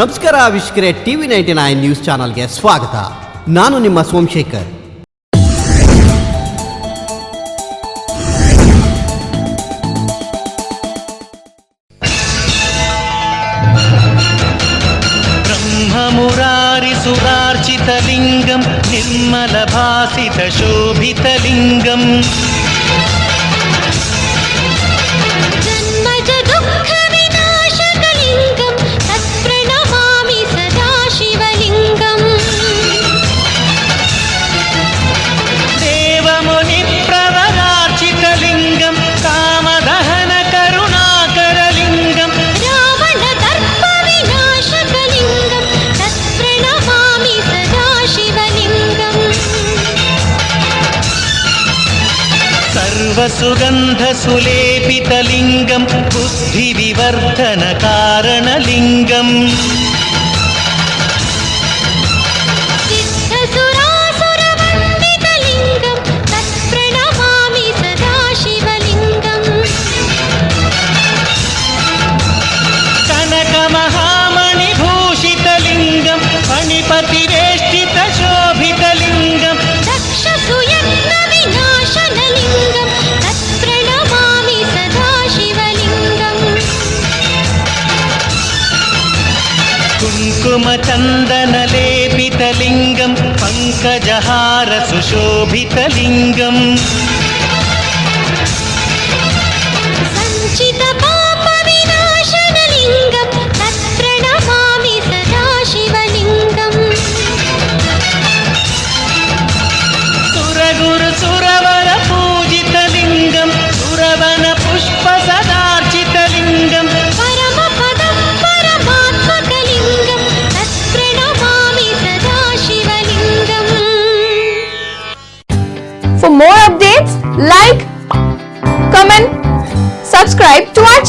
ನಮಸ್ಕಾರ, ವೀಕ್ಷಕರೇ, TV ninety nine news ಚಾನಲ್ಗೆ ಸ್ವಾಗತ. ನಾನು ನಿಮ್ಮ ಸೋಮಶೇಖರ್. ಬ್ರಹ್ಮ సురార్చిత లింగం నిర్మల ಶೋಭಿತ ಲಿಂಗಂ. सर्वसुगन्धसुलेपितलिङ्गं बुद्धिविवर्धनकारणलिङ्गम् సుశోభితలింగం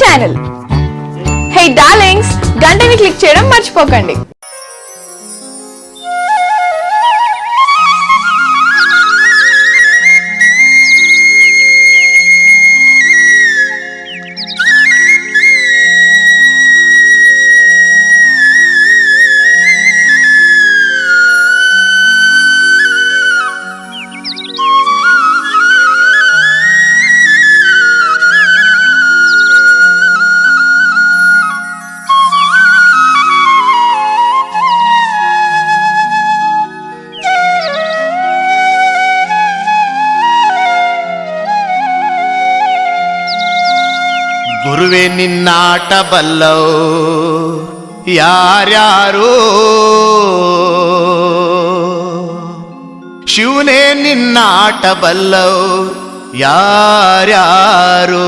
ఛానల్ హే డార్లింగ్స్ గంటని క్లిక్ చేయడం మర్చిపోకండి. ನಿನ್ನಾಟ ಬಲ್ಲವು ಯಾರ್ಯಾರು? ಶಿವನೇ ನಿನ್ನಾಟ ಬಲ್ಲವು ಯಾರ್ಯಾರು?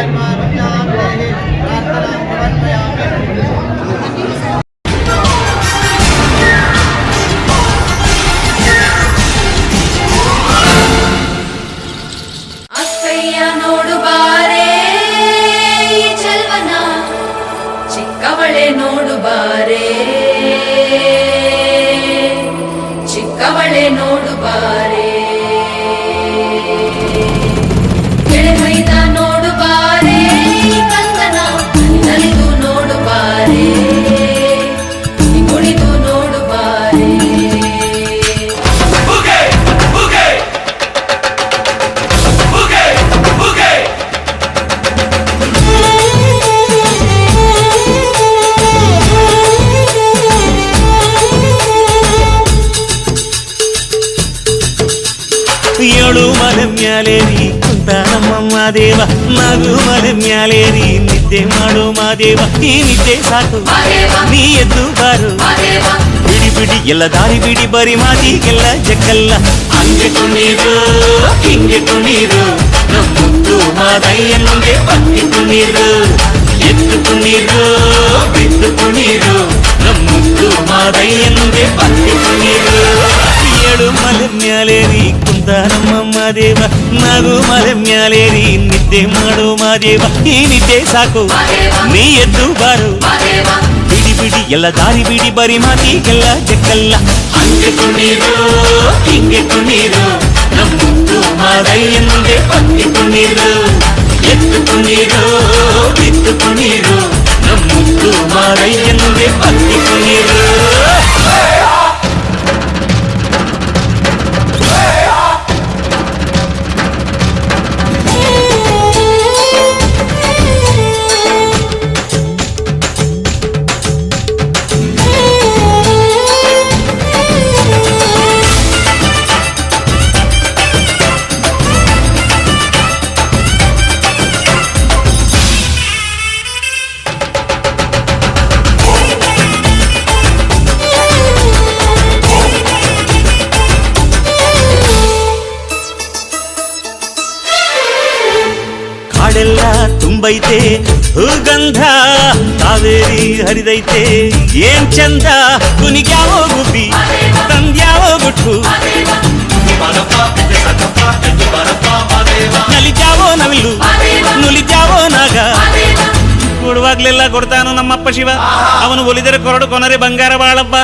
ಚಿಕ್ಕವಳೆ ಏಳು ಮಲೆ ಮ್ಯಾಲೇರಿ ಕುಂತ ನಮ್ಮಮ್ಮ ದೇವ ನಗು ಮಲೆ ಮ್ಯಾಲೇರಿ ನಿತ್ಯ ನಿದ್ದೆ ಮಾಡು ಮಾದೇವ ಈ ನಿದ್ದೆ ಸಾಕು ಮಾದೇವ ನೀ ಎದ್ದು ಬಾರು ಮಾದೇವ ಬಿಡಿ ಬಿಡಿ ಎಲ್ಲ ದಾರಿ ಬಿಡಿ ಬರಿ ಮಾತಿಗೆಲ್ಲ ಜಗ್ಗಲ್ಲ ಹಂಗೆ ಕುಣೀರು ಹಿಂಗೆ ಕುಣೀರು ನಮ್ಮುತ್ತು ಮಾದಯ್ಯ ಮುಂದೆ ಪತ್ತಿ ಕುಣೀರು ಎದ್ದು ಕುಣೀರು ಬಿದ್ದು ಕುಣೀರು ನಮ್ಮುತ್ತು ಮಾದಯ್ಯ ಮುಂದೆ ಪತ್ತಿ ಕುಣೀರು ಏಳು ಮಲೆ ಮ್ಯಾಲೇರಿ ಕುಂತ ನಮ್ಮ ಮಾದೇವ ನಗು ಮಲೆ ಮ್ಯಾಲೇರಿ ನಿದ್ದೆ ಮಾಡು ಮಾದೇವ ಈ ನಿದ್ದೆ ಸಾಕು ನೀ ಎದ್ದು ಬಾರು ಮಾದೇವ ಬಿಡಿ ಬಿಡಿ ಎಲ್ಲ ದಾರಿ ಬಿಡಿ ಬರಿ ಮಾತಿಗೆಲ್ಲ ಜಕ್ಕಲ್ಲ ಹಂಗೆ ಕುಣೀರು ಹಿಂಗೆ ಕುಣೀರು ನಮ್ಮುತ್ತು ಮಾದಯ್ಯ ಮುಂದೆ ಪತ್ತಿ ಕುಣೀರು ಎತ್ತು ಕುಣೀರು ಬಿತ್ತು ಕುಣೀರು ನಮ್ಮುತ್ತು ಮಾದಯ್ಯ ಮುಂದೆ ಪತ್ತಿ ಕುಣೀರು ನವಿಲು. ನುಲಿಜಾವೋ ನಾಗ. ಕೊಡುವಾಗ್ಲೆಲ್ಲ ಕೊಡ್ತಾನು ನಮ್ಮಪ್ಪ ಶಿವ. ಅವನು ಒಲಿದರೆ ಕೊರಡು ಕೊನರೆ ಬಂಗಾರ ಬಾಳಪ್ಪ.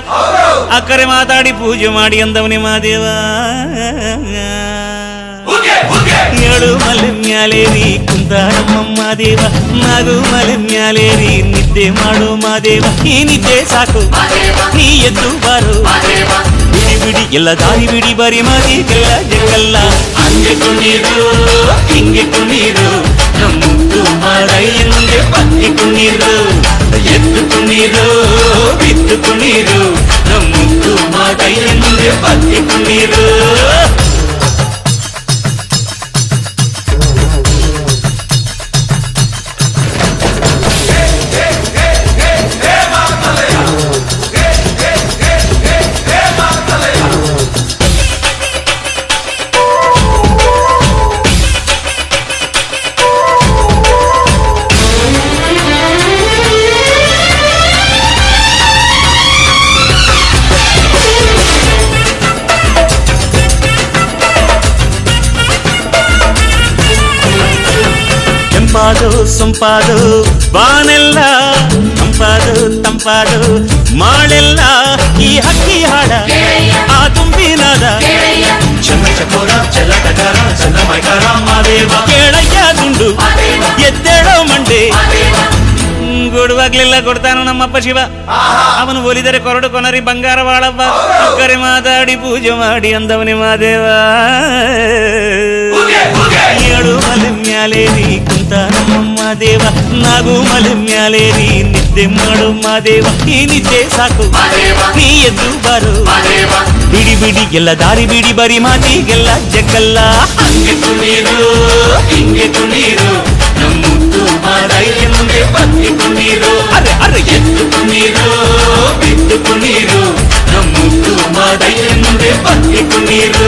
ಅಕ್ಕರೆ ಮಾತಾಡಿ ಪೂಜೆ ಮಾಡಿ ಅಂದವನೇ ಮಾದೇವ ಏಳು ಮಲೆ ಮ್ಯಾಲೇರಿ ಕುಂತ ನಮ್ಮಮ್ಮ ದೇವ. ನಾಗು ಮಲೆ ಮ್ಯಾಲೇರಿ ನಿದ್ದೆ ಮಾಡು ಮಾದೇವ ಈ ನಿದ್ದೆ ಸಾಕು. ನೀ ಎದ್ದು ಬಾರು. ಬಿಡಿ ಬಿಡಿ ಎಲ್ಲ ದಾರಿ ಬಿಡಿ ಬರಿ ಮಾದಿಗೆಲ್ಲ ಜಗಲ್ಲ ಹಂಗೆ ಕುಣೀರು ಹಿಂಗೆ ಕುಣೀರು ನಮ್ಮುತ್ತು ಮಾರಯ್ಯ ಮುಂದೆ ಪತ್ತಿ ಕುಣೀರು ಎದ್ದು ಕುಣೀರು ಬಿದ್ದು ಕುಣೀರು ನಮ್ಮುತ್ತು ಮಾರಯ್ಯ ಮುಂದೆ ಪತ್ತಿ ಕುಣೀರು ಕೆಂಪಾದು ಸೊಂಪಾದು ಬಾನೆಲ್ಲ ತಂಪಾದು ತಂಪಾದು ಮಾಳೆಲ್ಲ ಈ ಹಕ್ಕಿ ಹಾಡ ಆ ತುಂಬಿನಾದ ಚನ್ನ ಚಕೋರ ಚಲ್ಲ ಟಗರ ಚನ್ನ ಮೈಕಾರ ಮಾದೇವ ಕೇಳಯ್ಯ ದುಂಡು ಎದ್ದೇಳೋ ಮಂಡೆ ಕೊಡುವಾಗ್ಲೆಲ್ಲ ಕೊಡ್ತಾನು ನಮ್ಮಪ್ಪ ಶಿವ ಅವನು ಒಲಿದರೆ ಕೊರಡು ಕೊನರಿ ಬಂಗಾರ ಬಾಳವ್ವ ಅಕ್ಕರೆ ಮಾತಾಡಿ ಪೂಜೆ ಮಾಡಿ ಅಂದವನೇ ಮಾದೇವ ಏಳು ಮಲೆ ಮ್ಯಾಲೇರಿ ಕುಂತ ನಮ್ಮಮ್ಮ ದೇವ ನಾಗು ಮಲೆ ಮ್ಯಾಲೇರಿ ನಿದ್ದೆ ಮಾಡು ಮಾದೇವ ಈ ನಿದ್ದೆ ಸಾಕು ನೀ ಎದ್ದು ಬಾರು ಬಿಡಿ ಬಿಡಿ ಎಲ್ಲ ದಾರಿ ಬಿಡಿ ಬರಿ ಮಾತಿಗೆಲ್ಲ ಜಗ್ಗಲ್ಲ ಹಂಗೆ ಕುಣೀರು ಹಿಂಗೆ ಕುಣೀರು ఎత్తు మా ధైర్యం పట్టుకునీరు అరే అరే ఎత్తుకునీరు పెట్టుకునీరు నమ్ముతూ మా ధైర్యం పట్టుకునీరు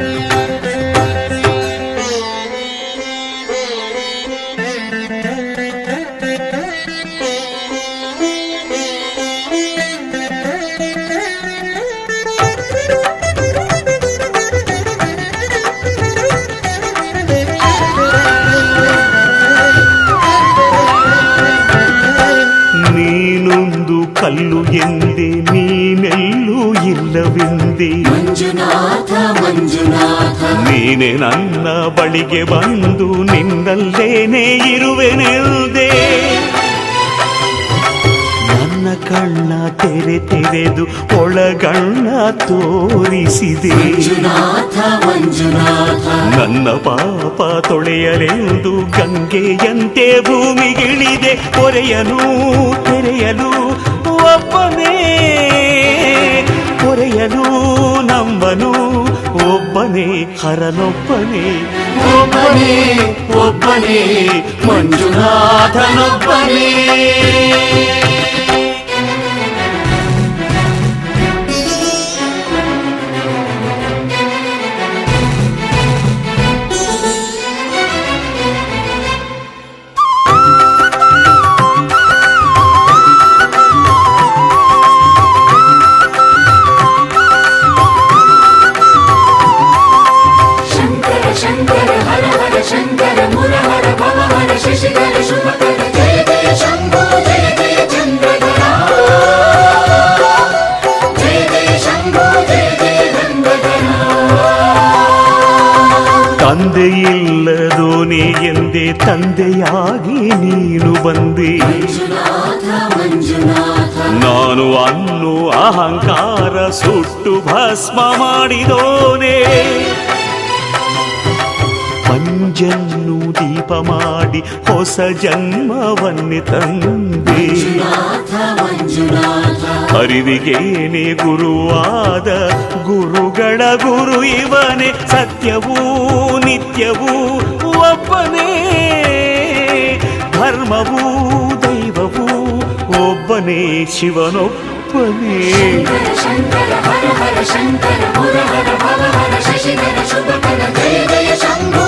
ನೀನೆ ನನ್ನ ಬಳಿಗೆ ಬಂದು ನಿನ್ನಲ್ಲೇನೆ ಇರುವೆನೆಲ್ದೆ ನನ್ನ ಕಣ್ಣ ತೆರೆ ತೆರೆದು ಒಳಗಣ್ಣ ತೋರಿಸಿದೆ. ನನ್ನ ಪಾಪ ತೊಳೆಯಲೆಂದು ಗಂಗೆಯಂತೆ ಭೂಮಿಗಿಳಿದೆ. ಹೊರೆಯಲು ತೆರೆಯಲು ಒಬ್ಬನೇ. ಹೊರೆಯಲು ನಂಬನು ಒಬ್ಬನೇ ಹರನೊಬ್ಬನೇ ಒಬ್ಬನೇ ಒಬ್ಬನೇ ಮಂಜುನಾಥನೊಬ್ಬನೇ ಸುಟ್ಟು ಭಸ್ಮ ಮಾಡಿದೋನೆ. ಪಂಜನ್ನು ದೀಪ ಮಾಡಿ ಹೊಸ ಜನ್ಮವನ್ನೇ ತಂದೆ. ಅರಿವಿಗೇನೆ ಗುರುವಾದ ಗುರುಗಳ ಗುರು ಇವನೇ. ಸತ್ಯವೂ ನಿತ್ಯವೂ ಒಬ್ಬನೇ. ಧರ್ಮವೂ ದೈವವೂ ಒಬ್ಬನೇ ಶಿವನೊಬ್ಬನೇ கற்பதே சங்கர ஹர ஹர சங்கர ஹர ஹர சசிதர சுபகர ஜெய ஜெய சங்கோ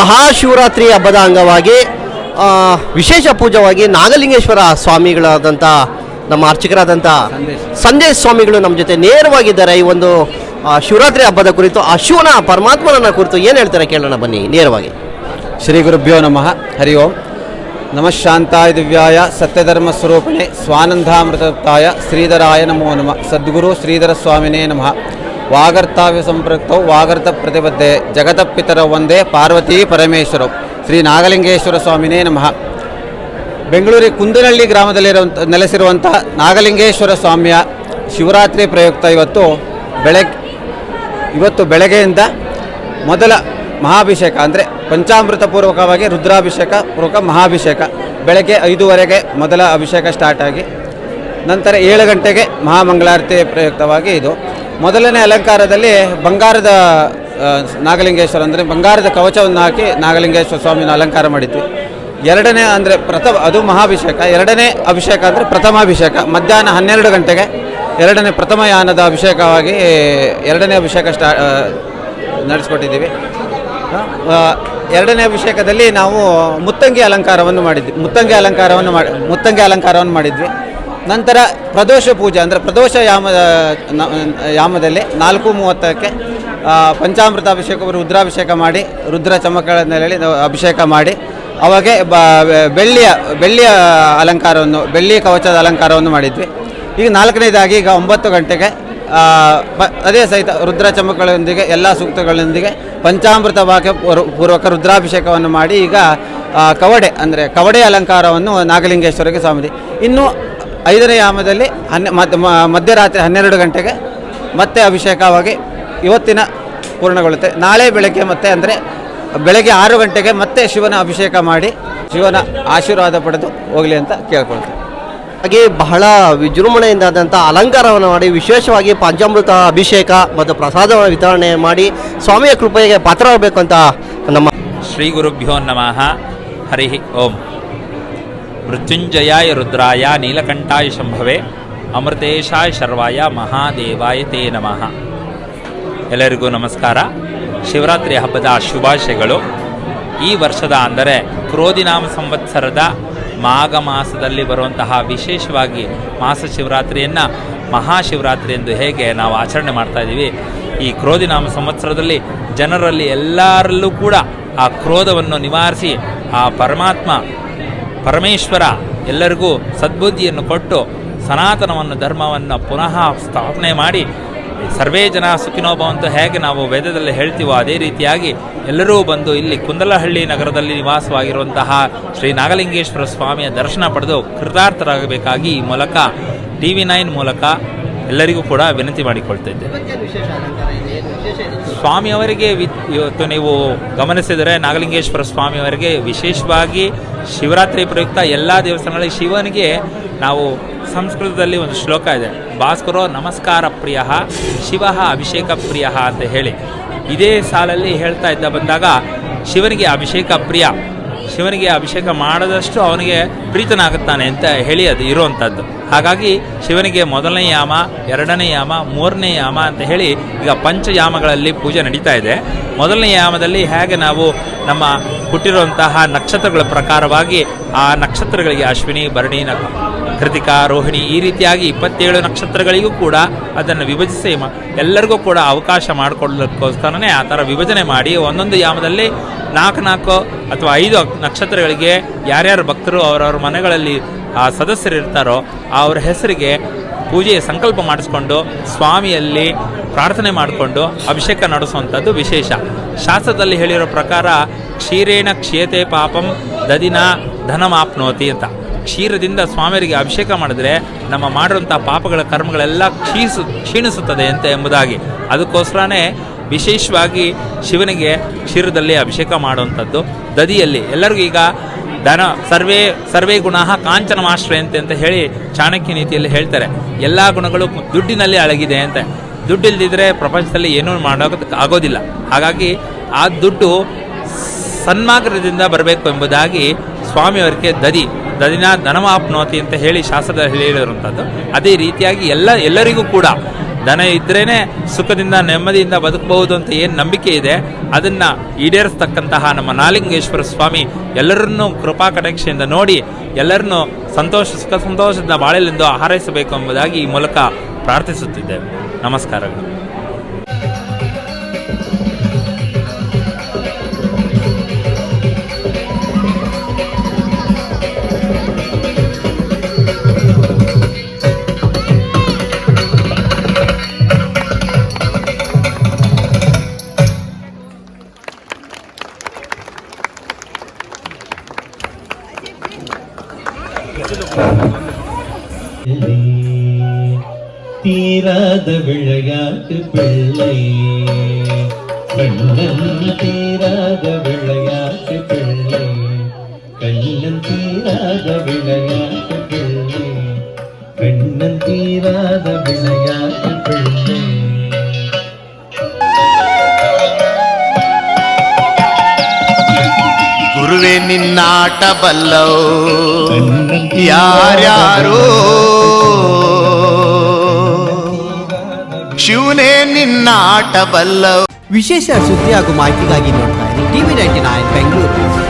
ಮಹಾಶಿವರಾತ್ರಿ ಹಬ್ಬದ ಅಂಗವಾಗಿ ವಿಶೇಷ ಪೂಜವಾಗಿ ನಾಗಲಿಂಗೇಶ್ವರ ಸ್ವಾಮಿಗಳಾದಂಥ ನಮ್ಮ ಅರ್ಚಕರಾದಂಥ ಸಂದೇಶ್ ಸ್ವಾಮಿಗಳು ನಮ್ಮ ಜೊತೆ ನೇರವಾಗಿದ್ದಾರೆ. ಈ ಒಂದು ಶಿವರಾತ್ರಿ ಹಬ್ಬದ ಕುರಿತು ಆ ಶಿವನ ಪರಮಾತ್ಮನನ್ನ ಕುರಿತು ಏನು ಹೇಳ್ತಾರೆ ಕೇಳೋಣ ಬನ್ನಿ, ನೇರವಾಗಿ. ಶ್ರೀ ಗುರುಭ್ಯೋ ನಮಃ, ಹರಿ ಓಂ. ನಮಃ ಶಾಂತಾಯ ದಿವ್ಯಾಯ ಸತ್ಯಧರ್ಮ ಸ್ವರೂಪಣೆ ಸ್ವಾನಂದಾಮೃತಾಯ ಶ್ರೀಧರಾಯ ನಮೋ ನಮಃ. ಸದ್ಗುರು ಶ್ರೀಧರ ಸ್ವಾಮಿನೇ ನಮಃ. ವಾಗರ್ತಾವ್ಯ ಸಂಪೃಕ್ತೌ ವಾಗರ್ತ ಪ್ರತಿಬದ್ಧೆ ಜಗತಪಿತರ ಒಂದೇ ಪಾರ್ವತಿ ಪರಮೇಶ್ವರವು ಶ್ರೀ ನಾಗಲಿಂಗೇಶ್ವರ ಸ್ವಾಮಿನೇ ನಮಃ. ಬೆಂಗಳೂರಿನ ಕುಂದನಹಳ್ಳಿ ಗ್ರಾಮದಲ್ಲಿರುವಂಥ ನೆಲೆಸಿರುವಂಥ ನಾಗಲಿಂಗೇಶ್ವರ ಸ್ವಾಮಿಯ ಶಿವರಾತ್ರಿ ಪ್ರಯುಕ್ತ ಇವತ್ತು ಬೆಳಗ್ಗೆ ಇವತ್ತು ಬೆಳಗ್ಗೆಯಿಂದ ಮೊದಲ ಮಹಾಭಿಷೇಕ, ಅಂದರೆ ಪಂಚಾಮೃತ ಪೂರ್ವಕವಾಗಿ ರುದ್ರಾಭಿಷೇಕ ಪೂರ್ವಕ ಮಹಾಭಿಷೇಕ. ಬೆಳಗ್ಗೆ ಐದೂವರೆಗೆ ಮೊದಲ ಅಭಿಷೇಕ ಸ್ಟಾರ್ಟ್ ಆಗಿ, ನಂತರ ಏಳು ಗಂಟೆಗೆ ಮಹಾಮಂಗಳಾರತಿ ಪ್ರಯುಕ್ತವಾಗಿ ಇದು. ಮೊದಲನೇ ಅಲಂಕಾರದಲ್ಲಿ ಬಂಗಾರದ ನಾಗಲಿಂಗೇಶ್ವರ ಅಂದರೆ ಬಂಗಾರದ ಕವಚವನ್ನು ಹಾಕಿ ನಾಗಲಿಂಗೇಶ್ವರ ಸ್ವಾಮಿನ ಅಲಂಕಾರ ಮಾಡಿದ್ವಿ. ಎರಡನೇ ಅಂದರೆ ಪ್ರಥಮ, ಅದು ಮಹಾಭಿಷೇಕ. ಎರಡನೇ ಅಭಿಷೇಕ ಅಂದರೆ ಪ್ರಥಮಾಭಿಷೇಕ. ಮಧ್ಯಾಹ್ನ ಹನ್ನೆರಡು ಗಂಟೆಗೆ ಎರಡನೇ ಪ್ರಥಮ ಯಾನದ ಅಭಿಷೇಕವಾಗಿ ಎರಡನೇ ಅಭಿಷೇಕ ಸ್ಟಾ ನಡೆಸ್ಕೊಟ್ಟಿದ್ದೀವಿ. ಎರಡನೇ ಅಭಿಷೇಕದಲ್ಲಿ ನಾವು ಮುತ್ತಂಗಿ ಅಲಂಕಾರವನ್ನು ಮಾಡಿದ್ವಿ. ಮುತ್ತಂಗಿ ಅಲಂಕಾರವನ್ನು ಮಾಡಿ, ಮುತ್ತಂಗಿ ಅಲಂಕಾರವನ್ನು ಮಾಡಿದ್ವಿ. ನಂತರ ಪ್ರದೋಷ ಪೂಜೆ, ಅಂದರೆ ಪ್ರದೋಷ ಯಾಮ ಯಾಮದಲ್ಲಿ ನಾಲ್ಕು ಮೂವತ್ತಕ್ಕೆ ಪಂಚಾಮೃತ ಪಂಚಾಮೃತಾಭಿಷೇಕ, ರುದ್ರಾಭಿಷೇಕ ಮಾಡಿ, ರುದ್ರ ಚಮಕಗಳನ್ನೆಲ್ಲ ನೆಲೆಯಲ್ಲಿ ಅಭಿಷೇಕ ಮಾಡಿ, ಅವಾಗೆ ಬ ಬೆಳ್ಳಿಯ ಬೆಳ್ಳಿಯ ಅಲಂಕಾರವನ್ನು ಬೆಳ್ಳಿ ಕವಚದ ಅಲಂಕಾರವನ್ನು ಮಾಡಿದ್ವಿ. ಈಗ ನಾಲ್ಕನೇದಾಗಿ ಈಗ ಒಂಬತ್ತು ಗಂಟೆಗೆ ಅದೇ ಸಹಿತ ರುದ್ರ ಚಮಕಗಳೊಂದಿಗೆ, ಎಲ್ಲ ಸೂಕ್ತಗಳೊಂದಿಗೆ ಪಂಚಾಮೃತ ವಾಕ್ಯ ಪೂರ್ವಕ ರುದ್ರಾಭಿಷೇಕವನ್ನು ಮಾಡಿ ಈಗ ಕವಡೆ, ಅಂದರೆ ಕವಡೆ ಅಲಂಕಾರವನ್ನು ನಾಗಲಿಂಗೇಶ್ವರಿಗೆ ಸ್ವಾಮಿ ಇನ್ನು ಐದನೇ ಯಾಮದಲ್ಲಿ ಹನ್ನೆ ಮಧ್ಯ ಮ- ಮಧ್ಯರಾತ್ರಿ ಹನ್ನೆರಡು ಗಂಟೆಗೆ ಮತ್ತೆ ಅಭಿಷೇಕವಾಗಿ ಇವತ್ತಿನ ಪೂರ್ಣಗೊಳ್ಳುತ್ತೆ. ನಾಳೆ ಬೆಳಗ್ಗೆ ಮತ್ತೆ ಅಂದರೆ ಬೆಳಗ್ಗೆ ಆರು ಗಂಟೆಗೆ ಮತ್ತೆ ಶಿವನ ಅಭಿಷೇಕ ಮಾಡಿ ಶಿವನ ಆಶೀರ್ವಾದ ಪಡೆದು ಹೋಗಲಿ ಅಂತ ಕೇಳ್ಕೊಳ್ತೇವೆ ಹಾಗೆ ಬಹಳ ವಿಜೃಂಭಣೆಯಿಂದಾದಂಥ ಅಲಂಕಾರವನ್ನು ಮಾಡಿ ವಿಶೇಷವಾಗಿ ಪಂಚಾಮೃತ ಅಭಿಷೇಕ ಮತ್ತು ಪ್ರಸಾದವನ್ನು ವಿತರಣೆ ಮಾಡಿ ಸ್ವಾಮಿಯ ಕೃಪೆಗೆ ಪಾತ್ರವಾಗಬೇಕು ಅಂತ ನಮ್ಮ ಶ್ರೀ ಗುರುಭ್ಯೋ ನಮಃ. ಹರಿ ಓಂ. ಮೃತ್ಯುಂಜಯಾಯ ರುದ್ರಾಯ ನೀಲಕಂಠಾಯ ಶಂಭವೆ, ಅಮೃತೇಶಾಯ ಶರ್ವಾಯ, ಮಹಾದೇವಾಯ ತೇ ನಮಃ. ಎಲ್ಲರಿಗೂ ನಮಸ್ಕಾರ. ಶಿವರಾತ್ರಿ ಹಬ್ಬದ ಶುಭಾಶಯಗಳು. ಈ ವರ್ಷದ ಅಂದರೆ ಕ್ರೋಧಿನಾಮ ಸಂವತ್ಸರದ ಮಾಘ ಮಾಸದಲ್ಲಿ ಬರುವಂತಹ ವಿಶೇಷವಾಗಿ ಮಾಸ ಶಿವರಾತ್ರಿಯನ್ನು ಮಹಾಶಿವರಾತ್ರಿ ಎಂದು ಹೇಗೆ ನಾವು ಆಚರಣೆ ಮಾಡ್ತಾ ಇದ್ದೀವಿ, ಈ ಕ್ರೋಧಿನಾಮ ಸಂವತ್ಸರದಲ್ಲಿ ಜನರಲ್ಲಿ ಎಲ್ಲರಲ್ಲೂ ಕೂಡ ಆ ಕ್ರೋಧವನ್ನು ನಿವಾರಿಸಿ ಆ ಪರಮಾತ್ಮ ಪರಮೇಶ್ವರ ಎಲ್ಲರಿಗೂ ಸದ್ಬುದ್ಧಿಯನ್ನು ಕೊಟ್ಟು ಸನಾತನವನ್ನು, ಧರ್ಮವನ್ನು ಪುನಃ ಸ್ಥಾಪನೆ ಮಾಡಿ, ಸರ್ವೇ ಜನ ಸುಖಿನೋ ಅಂತ ಹೇಗೆ ನಾವು ವೇದದಲ್ಲಿ ಹೇಳ್ತೀವೋ ಅದೇ ರೀತಿಯಾಗಿ ಎಲ್ಲರೂ ಬಂದು ಇಲ್ಲಿ ಕುಂದಲಹಳ್ಳಿ ನಗರದಲ್ಲಿ ನಿವಾಸವಾಗಿರುವಂತಹ ಶ್ರೀ ನಾಗಲಿಂಗೇಶ್ವರ ಸ್ವಾಮಿಯ ದರ್ಶನ ಪಡೆದು ಕೃತಾರ್ಥರಾಗಬೇಕಾಗಿ ಈ ಮೂಲಕ ಟಿ ವಿ ನೈನ್ ಮೂಲಕ ಎಲ್ಲರಿಗೂ ಕೂಡ ವಿನಂತಿ ಮಾಡಿಕೊಳ್ತಾ ಇದ್ದೆ ಸ್ವಾಮಿಯವರಿಗೆ ಇವತ್ತು ನೀವು ಗಮನಿಸಿದರೆ ನಾಗಲಿಂಗೇಶ್ವರ ಸ್ವಾಮಿಯವರಿಗೆ ವಿಶೇಷವಾಗಿ ಶಿವರಾತ್ರಿ ಪ್ರಯುಕ್ತ ಎಲ್ಲ ದೇವಸ್ಥಾನಗಳಲ್ಲಿ ಶಿವನಿಗೆ ನಾವು ಸಂಸ್ಕೃತದಲ್ಲಿ ಒಂದು ಶ್ಲೋಕ ಇದೆ. ಭಾಸ್ಕರೋ ನಮಸ್ಕಾರ ಪ್ರಿಯ ಶಿವ ಅಭಿಷೇಕ ಪ್ರಿಯ ಅಂತ ಹೇಳಿ. ಇದೇ ಸಾಲಲ್ಲಿ ಹೇಳ್ತಾ ಇದ್ದ ಬಂದಾಗ ಶಿವನಿಗೆ ಅಭಿಷೇಕ ಪ್ರಿಯ. ಶಿವನಿಗೆ ಅಭಿಷೇಕ ಮಾಡದಷ್ಟು ಅವನಿಗೆ ಪ್ರೀತನಾಗುತ್ತಾನೆ ಅಂತ ಹೇಳಿ ಅದು ಇರುವಂಥದ್ದು ಹಾಗಾಗಿ ಶಿವನಿಗೆ ಮೊದಲನೇ ಯಾಮ, ಎರಡನೇ ಯಾಮ, ಮೂರನೇ ಯಾಮ ಅಂತ ಹೇಳಿ ಈಗ ಪಂಚಯಾಮಗಳಲ್ಲಿ ಪೂಜೆ ನಡೀತಾ ಇದೆ. ಮೊದಲನೇ ಯಾಮದಲ್ಲಿ ಹೇಗೆ ನಾವು ನಮ್ಮ ಹುಟ್ಟಿರುವಂತಹ ನಕ್ಷತ್ರಗಳ ಪ್ರಕಾರವಾಗಿ ಆ ನಕ್ಷತ್ರಗಳಿಗೆ ಅಶ್ವಿನಿ, ಭರಣಿ ಕೃತಿಕಾ ರೋಹಿಣಿ ಈ ರೀತಿಯಾಗಿ ಇಪ್ಪತ್ತೇಳು ನಕ್ಷತ್ರಗಳಿಗೂ ಕೂಡ ಅದನ್ನು ವಿಭಜಿಸಿ ಎಲ್ಲರಿಗೂ ಕೂಡ ಅವಕಾಶ ಮಾಡಿಕೊಳ್ಳೋಕ್ಕೋಸ್ಕರನೇ ಆ ಥರ ವಿಭಜನೆ ಮಾಡಿ ಒಂದೊಂದು ಯಾಮದಲ್ಲಿ ನಾಲ್ಕು ನಾಲ್ಕು ಅಥವಾ ಐದು ನಕ್ಷತ್ರಗಳಿಗೆ ಯಾರ್ಯಾರು ಭಕ್ತರು ಅವರವ್ರ ಮನೆಗಳಲ್ಲಿ ಆ ಸದಸ್ಯರು ಇರ್ತಾರೋ ಅವರ ಹೆಸರಿಗೆ ಪೂಜೆಯ ಸಂಕಲ್ಪ ಮಾಡಿಸ್ಕೊಂಡು ಸ್ವಾಮಿಯಲ್ಲಿ ಪ್ರಾರ್ಥನೆ ಮಾಡಿಕೊಂಡು ಅಭಿಷೇಕ ನಡೆಸುವಂಥದ್ದು ವಿಶೇಷ. ಶಾಸ್ತ್ರದಲ್ಲಿ ಹೇಳಿರೋ ಪ್ರಕಾರ ಕ್ಷೀರೇಣ ಕ್ಷೇತೆ ಪಾಪಂ ದದಿನ ಧನಮಾಪ್ನೋತಿ ಅಂತ. ಕ್ಷೀರದಿಂದ ಸ್ವಾಮಿಯರಿಗೆ ಅಭಿಷೇಕ ಮಾಡಿದ್ರೆ ನಮ್ಮ ಮಾಡಿರುವಂಥ ಪಾಪಗಳ ಕರ್ಮಗಳೆಲ್ಲ ಕ್ಷೀಸು ಕ್ಷೀಣಿಸುತ್ತದೆ ಅಂತ ಎಂಬುದಾಗಿ. ಅದಕ್ಕೋಸ್ಕರನೇ ವಿಶೇಷವಾಗಿ ಶಿವನಿಗೆ ಕ್ಷೀರದಲ್ಲಿ ಅಭಿಷೇಕ ಮಾಡುವಂಥದ್ದು. ದದಿಯಲ್ಲಿ ಎಲ್ಲರಿಗೂ ಈಗ ಧನ, ಸರ್ವೇ ಸರ್ವೇ ಗುಣ ಕಾಂಚನಮಾಶ್ರಯಂತೆ ಅಂತ ಹೇಳಿ ಚಾಣಕ್ಯ ನೀತಿಯಲ್ಲಿ ಹೇಳ್ತಾರೆ. ಎಲ್ಲ ಗುಣಗಳು ದುಡ್ಡಿನಲ್ಲಿ ಅಳಗಿದೆ ಅಂತ. ದುಡ್ಡಿಲ್ದಿದ್ರೆ ಪ್ರಪಂಚದಲ್ಲಿ ಏನೂ ಮಾಡೋದಕ್ಕೆ ಆಗೋದಿಲ್ಲ. ಹಾಗಾಗಿ ಆ ದುಡ್ಡು ಸನ್ಮಾರ್ಗದಿಂದ ಬರಬೇಕು ಎಂಬುದಾಗಿ ಸ್ವಾಮಿಯವರಿಗೆ ದದಿ ದದಿನ ಧನಮಾಪ್ನೋತಿ ಅಂತ ಹೇಳಿ ಶಾಸ್ತ್ರದ ಹೇಳಿರುವಂಥದ್ದು. ಅದೇ ರೀತಿಯಾಗಿ ಎಲ್ಲ, ಎಲ್ಲರಿಗೂ ಕೂಡ ದನ ಇದ್ರೇನೆ ಸುಖದಿಂದ ನೆಮ್ಮದಿಯಿಂದ ಬದುಕಬಹುದು ಅಂತ ಏನು ನಂಬಿಕೆ ಇದೆ, ಅದನ್ನು ಈಡೇರಿಸ್ತಕ್ಕಂತಹ ನಮ್ಮ ನಾಲಿಂಗೇಶ್ವರ ಸ್ವಾಮಿ ಎಲ್ಲರನ್ನೂ ಕೃಪಾ ಕಟಾಕ್ಷೆಯಿಂದ ನೋಡಿ, ಎಲ್ಲರನ್ನೂ ಸಂತೋಷ, ಸುಖ ಸಂತೋಷದಿಂದ ಬಾಳೆಲೆಂದು ಹಾರೈಸಬೇಕು ಎಂಬುದಾಗಿ ಈ ಮೂಲಕ ಪ್ರಾರ್ಥಿಸುತ್ತಿದ್ದೇವೆ. ನಮಸ್ಕಾರಗಳು. விளையாட்டு பிள்ளை கண்ணன் தீராத விளையாட்டு பிள்ளை கண்ணன் தீராத விளையாட்டு பிள்ளை கண்ணன் தீராத விளையாட்டு பிள்ளை ಗುರುವೆ ನಿನ್ನಾಟ ಬಲ್ಲವು ಯಾರ್ಯಾರೋ ಶಿವನೇ ನಿನ್ನಾಟ ಬಲ್ಲವು ವಿಶೇಷ ಸುದ್ದಿ ಹಾಗೂ ಮಾಹಿತಿಗಾಗಿ ನೋಡ್ತಾ ಇರಿ ಟಿವಿ ನೈಂಟಿ ನೈನ್ ಬೆಂಗಳೂರು.